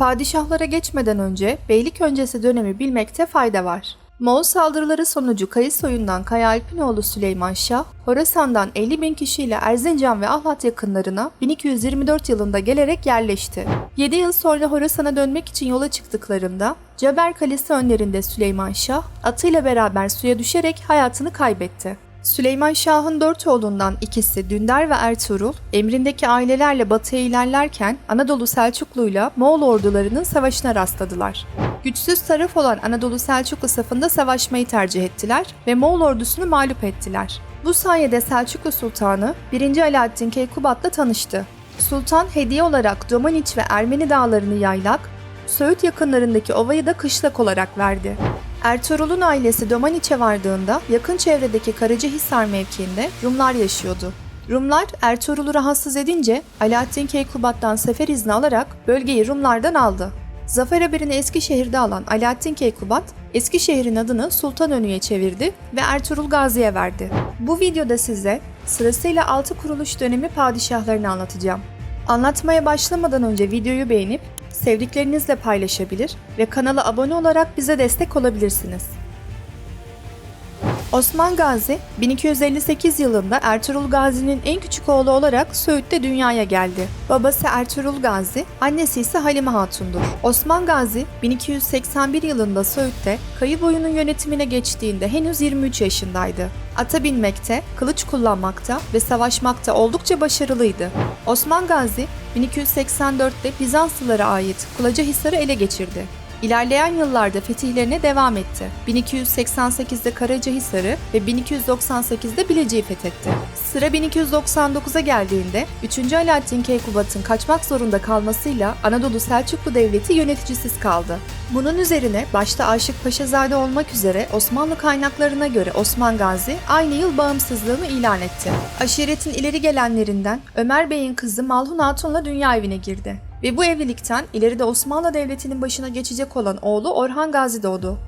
Padişahlara geçmeden önce beylik öncesi dönemi bilmekte fayda var. Moğol saldırıları sonucu Kayı soyundan Kaya Alpinoğlu Süleyman Şah, Horasan'dan 50 bin kişiyle Erzincan ve Ahlat yakınlarına 1224 yılında gelerek yerleşti. 7 yıl sonra Horasan'a dönmek için yola çıktıklarında Ceber Kalesi önlerinde Süleyman Şah atıyla beraber suya düşerek hayatını kaybetti. Süleyman Şah'ın dört oğlundan ikisi Dündar ve Ertuğrul, emrindeki ailelerle batıya ilerlerken Anadolu Selçuklu'yla Moğol ordularının savaşına rastladılar. Güçsüz taraf olan Anadolu Selçuklu safında savaşmayı tercih ettiler ve Moğol ordusunu mağlup ettiler. Bu sayede Selçuklu Sultanı 1. Alaaddin Keykubat'la tanıştı. Sultan hediye olarak Domaniç ve Ermeni dağlarını yaylak, Söğüt yakınlarındaki ovayı da kışlak olarak verdi. Ertuğrul'un ailesi Domaniç'e vardığında yakın çevredeki Karacahisar mevkiinde Rumlar yaşıyordu. Rumlar Ertuğrul'u rahatsız edince Alaaddin Keykubat'tan sefer izni alarak bölgeyi Rumlardan aldı. Zafer haberini Eskişehir'de alan Alaaddin Keykubat, Eskişehir'in adını Sultanönü'ye çevirdi ve Ertuğrul Gazi'ye verdi. Bu videoda size sırasıyla altı kuruluş dönemi padişahlarını anlatacağım. Anlatmaya başlamadan önce videoyu beğenip sevdiklerinizle paylaşabilir ve kanala abone olarak bize destek olabilirsiniz. Osman Gazi 1258 yılında Ertuğrul Gazi'nin en küçük oğlu olarak Söğüt'te dünyaya geldi. Babası Ertuğrul Gazi, annesi ise Halime Hatun'dur. Osman Gazi 1281 yılında Söğüt'te kayı boyunun yönetimine geçtiğinde henüz 23 yaşındaydı. Ata binmekte, kılıç kullanmakta ve savaşmakta oldukça başarılıydı. Osman Gazi 1284'te Bizanslılara ait Kulacahisar'ı ele geçirdi. İlerleyen yıllarda fetihlerine devam etti. 1288'de Karacahisar'ı ve 1298'de Bilecik'i fethetti. Sıra 1299'a geldiğinde 3. Alaaddin Keykubat'ın kaçmak zorunda kalmasıyla Anadolu Selçuklu Devleti yöneticisiz kaldı. Bunun üzerine başta Aşık Paşazade olmak üzere Osmanlı kaynaklarına göre Osman Gazi aynı yıl bağımsızlığını ilan etti. Aşiretin ileri gelenlerinden Ömer Bey'in kızı Malhun Hatun'la dünya evine girdi. Ve bu evlilikten ileride Osmanlı Devleti'nin başına geçecek olan oğlu Orhan Gazi doğdu.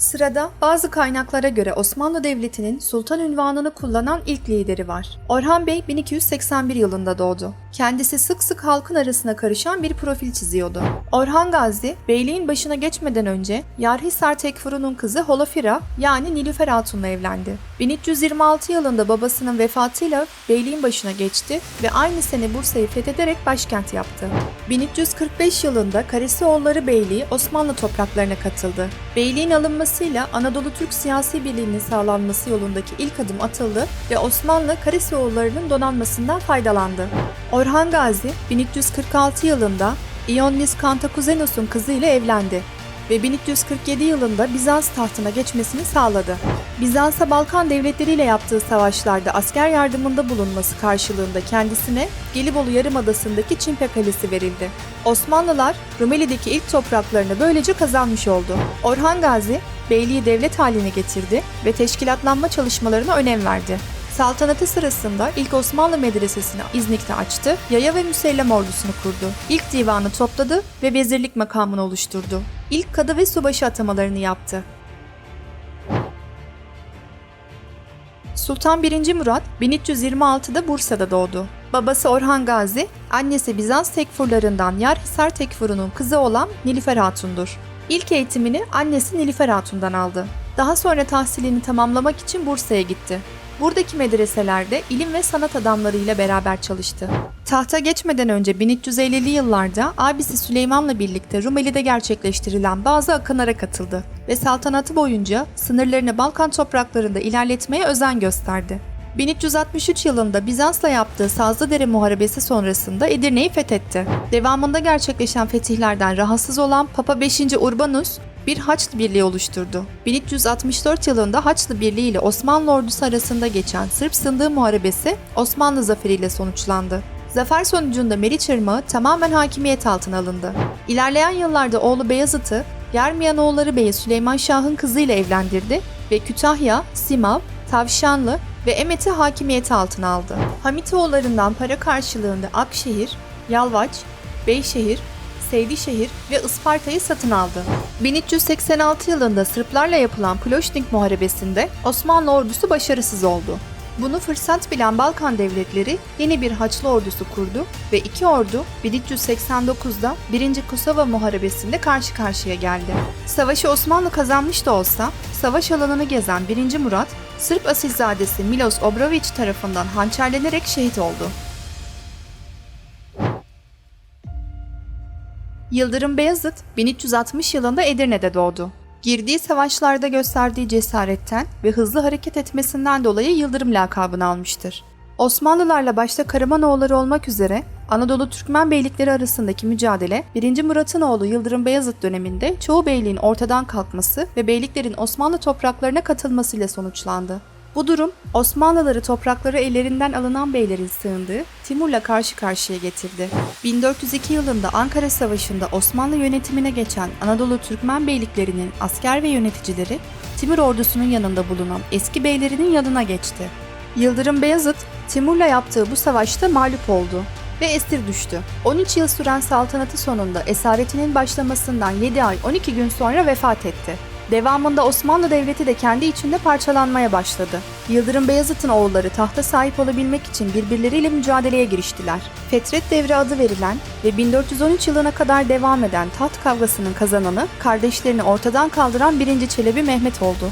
Sırada bazı kaynaklara göre Osmanlı Devleti'nin sultan ünvanını kullanan ilk lideri var. Orhan Bey 1281 yılında doğdu. Kendisi sık sık halkın arasına karışan bir profil çiziyordu. Orhan Gazi, beyliğin başına geçmeden önce Yarhisar Tekfuru'nun kızı Holofira yani Nilüfer Hatun'la evlendi. 1326 yılında babasının vefatıyla beyliğin başına geçti ve aynı sene Bursa'yı fethederek başkent yaptı. 1345 yılında Karasioğulları Beyliği Osmanlı topraklarına katıldı. Beyliğin alınmasıyla Anadolu Türk siyasi birliğinin sağlanması yolundaki ilk adım atıldı ve Osmanlı Karasioğulları'nın donanmasından faydalandı. Orhan Gazi 1346 yılında Ioannis Kantakuzenos'un kızıyla evlendi ve 1347 yılında Bizans tahtına geçmesini sağladı. Bizans'a Balkan devletleriyle yaptığı savaşlarda asker yardımında bulunması karşılığında kendisine Gelibolu Yarımadası'ndaki Çimpe Kalesi verildi. Osmanlılar Rumeli'deki ilk topraklarını böylece kazanmış oldu. Orhan Gazi, beyliği devlet haline getirdi ve teşkilatlanma çalışmalarına önem verdi. Saltanatı sırasında ilk Osmanlı medresesini İznik'te açtı, yaya ve müsellem ordusunu kurdu. İlk divanı topladı ve vezirlik makamını oluşturdu. İlk kadı ve subaşı atamalarını yaptı. Sultan 1. Murat 1326'da Bursa'da doğdu. Babası Orhan Gazi, annesi Bizans tekfurlarından Yarhisar Tekfuru'nun kızı olan Nilüfer Hatun'dur. İlk eğitimini annesi Nilüfer Hatun'dan aldı. Daha sonra tahsilini tamamlamak için Bursa'ya gitti. Buradaki medreselerde ilim ve sanat adamlarıyla beraber çalıştı. Tahta geçmeden önce 1350'li yıllarda abisi Süleyman'la birlikte Rumeli'de gerçekleştirilen bazı akınlara katıldı ve saltanatı boyunca sınırlarını Balkan topraklarında ilerletmeye özen gösterdi. 1363 yılında Bizans'la yaptığı Sazlıdere Muharebesi sonrasında Edirne'yi fethetti. Devamında gerçekleşen fetihlerden rahatsız olan Papa 5. Urbanus bir Haçlı Birliği oluşturdu. 1364 yılında Haçlı Birliği ile Osmanlı ordusu arasında geçen Sırp Sındığı Muharebesi Osmanlı zaferiyle sonuçlandı. Zafer sonucunda Meriç Irmağı tamamen hakimiyet altına alındı. İlerleyen yıllarda oğlu Beyazıt'ı Yermiyanoğulları Beyi Süleyman Şah'ın kızıyla evlendirdi ve Kütahya, Simav, Tavşanlı ve Emet'i hakimiyeti altına aldı. Hamitoğullarından para karşılığında Akşehir, Yalvaç, Beyşehir, Seydişehir ve Isparta'yı satın aldı. 1386 yılında Sırplarla yapılan Ploşnik Muharebesi'nde Osmanlı ordusu başarısız oldu. Bunu fırsat bilen Balkan devletleri yeni bir Haçlı ordusu kurdu ve iki ordu 1389'da 1. Kosova Muharebesi'nde karşı karşıya geldi. Savaşı Osmanlı kazanmış da olsa savaş alanını gezen 1. Murat, Sırp asilzadesi Milos Obrović tarafından hançerlenerek şehit oldu. Yıldırım Beyazıt 1360 yılında Edirne'de doğdu. Girdiği savaşlarda gösterdiği cesaretten ve hızlı hareket etmesinden dolayı Yıldırım lakabını almıştır. Osmanlılarla başta Karamanoğulları olmak üzere Anadolu Türkmen beylikleri arasındaki mücadele 1. Murat'ın oğlu Yıldırım Beyazıt döneminde çoğu beyliğin ortadan kalkması ve beyliklerin Osmanlı topraklarına katılmasıyla sonuçlandı. Bu durum Osmanlıları toprakları ellerinden alınan beylerin sığındığı Timur'la karşı karşıya getirdi. 1402 yılında Ankara Savaşı'nda Osmanlı yönetimine geçen Anadolu Türkmen beyliklerinin asker ve yöneticileri Timur ordusunun yanında bulunan eski beylerinin yanına geçti. Yıldırım Beyazıt, Timur'la yaptığı bu savaşta mağlup oldu ve esir düştü. 13 yıl süren saltanatı sonunda esaretinin başlamasından 7 ay 12 gün sonra vefat etti. Devamında Osmanlı Devleti de kendi içinde parçalanmaya başladı. Yıldırım Beyazıt'ın oğulları tahta sahip olabilmek için birbirleriyle mücadeleye giriştiler. Fetret Devri adı verilen ve 1413 yılına kadar devam eden taht kavgasının kazananı kardeşlerini ortadan kaldıran 1. Çelebi Mehmet oldu.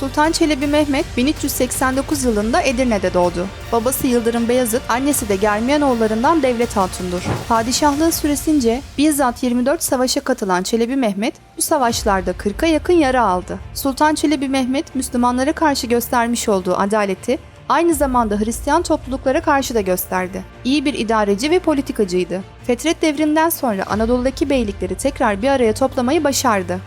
Sultan Çelebi Mehmet 1389 yılında Edirne'de doğdu. Babası Yıldırım Beyazıt, annesi de Germiyanoğullarından Devlet Hatun'dur. Padişahlığı süresince bizzat 24 savaşa katılan Çelebi Mehmet bu savaşlarda 40'a yakın yara aldı. Sultan Çelebi Mehmet Müslümanlara karşı göstermiş olduğu adaleti aynı zamanda Hristiyan topluluklara karşı da gösterdi. İyi bir idareci ve politikacıydı. Fetret devrinden sonra Anadolu'daki beylikleri tekrar bir araya toplamayı başardı.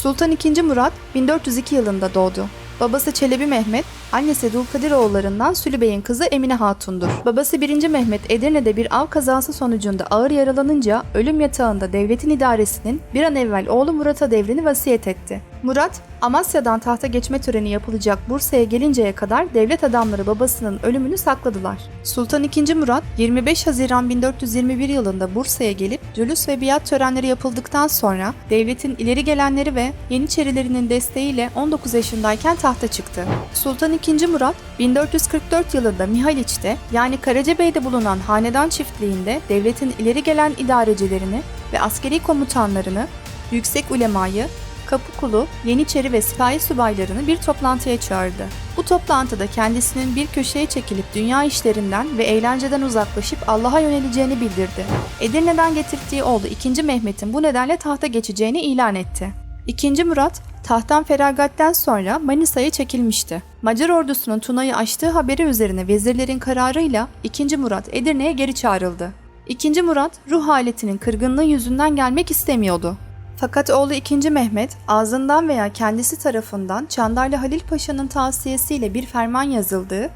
Sultan II. Murat 1402 yılında doğdu. Babası Çelebi Mehmet, annesi Dulkadiroğullarından Sülü Bey'in kızı Emine Hatun'dur. Babası 1. Mehmet Edirne'de bir av kazası sonucunda ağır yaralanınca ölüm yatağında devletin idaresinin bir an evvel oğlu Murat'a devrini vasiyet etti. Murat, Amasya'dan tahta geçme töreni yapılacak Bursa'ya gelinceye kadar devlet adamları babasının ölümünü sakladılar. Sultan II. Murat 25 Haziran 1421 yılında Bursa'ya gelip cülüs ve biat törenleri yapıldıktan sonra devletin ileri gelenleri ve Yeniçerilerinin desteğiyle 19 yaşındayken tahta çıktı. Sultan II. Murat 1444 yılında Mihaliç'te yani Karacabey'de bulunan hanedan çiftliğinde devletin ileri gelen idarecilerini ve askeri komutanlarını, yüksek ulemayı, Kapıkulu, Yeniçeri ve sipahi subaylarını bir toplantıya çağırdı. Bu toplantıda kendisinin bir köşeye çekilip dünya işlerinden ve eğlenceden uzaklaşıp Allah'a yöneleceğini bildirdi. Edirne'den getirdiği oğlu 2. Mehmet'in bu nedenle tahta geçeceğini ilan etti. 2. Murat, tahttan feragatten sonra Manisa'ya çekilmişti. Macar ordusunun Tuna'yı açtığı haberi üzerine vezirlerin kararıyla 2. Murat Edirne'ye geri çağrıldı. 2. Murat ruh haletinin kırgınlığı yüzünden gelmek istemiyordu. Fakat oğlu 2. Mehmet ağzından veya kendisi tarafından Çandarlı Halil Paşa'nın tavsiyesiyle bir ferman yazıldığı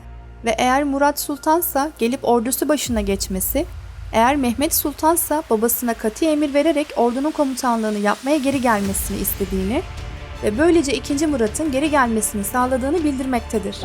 ve eğer Murat Sultansa gelip ordusu başına geçmesi, eğer Mehmet Sultansa babasına katı emir vererek ordunun komutanlığını yapmaya geri gelmesini istediğini ve böylece 2. Murat'ın geri gelmesini sağladığını bildirmektedir.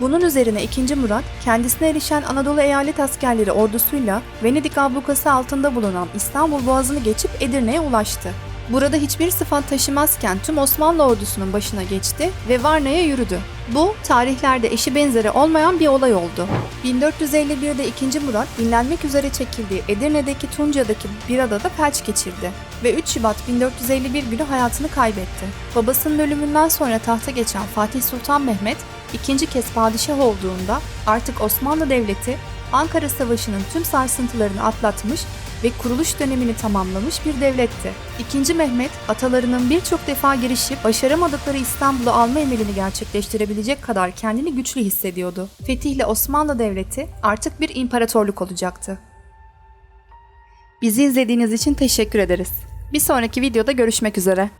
Bunun üzerine 2. Murat, kendisine erişen Anadolu eyalet askerleri ordusuyla Venedik ablukası altında bulunan İstanbul Boğazı'nı geçip Edirne'ye ulaştı. Burada hiçbir sıfat taşımazken tüm Osmanlı ordusunun başına geçti ve Varna'ya yürüdü. Bu tarihlerde eşi benzeri olmayan bir olay oldu. 1451'de 2. Murat dinlenmek üzere çekildiği Edirne'deki Tunca'daki bir adada felç geçirdi ve 3 Şubat 1451 günü hayatını kaybetti. Babasının ölümünden sonra tahta geçen Fatih Sultan Mehmet ikinci kez padişah olduğunda artık Osmanlı Devleti Ankara Savaşı'nın tüm sarsıntılarını atlatmış ve kuruluş dönemini tamamlamış bir devletti. İkinci Mehmet, atalarının birçok defa girişip başaramadıkları İstanbul'u alma emelini gerçekleştirebilecek kadar kendini güçlü hissediyordu. Fetihle Osmanlı Devleti artık bir imparatorluk olacaktı. Bizi izlediğiniz için teşekkür ederiz. Bir sonraki videoda görüşmek üzere.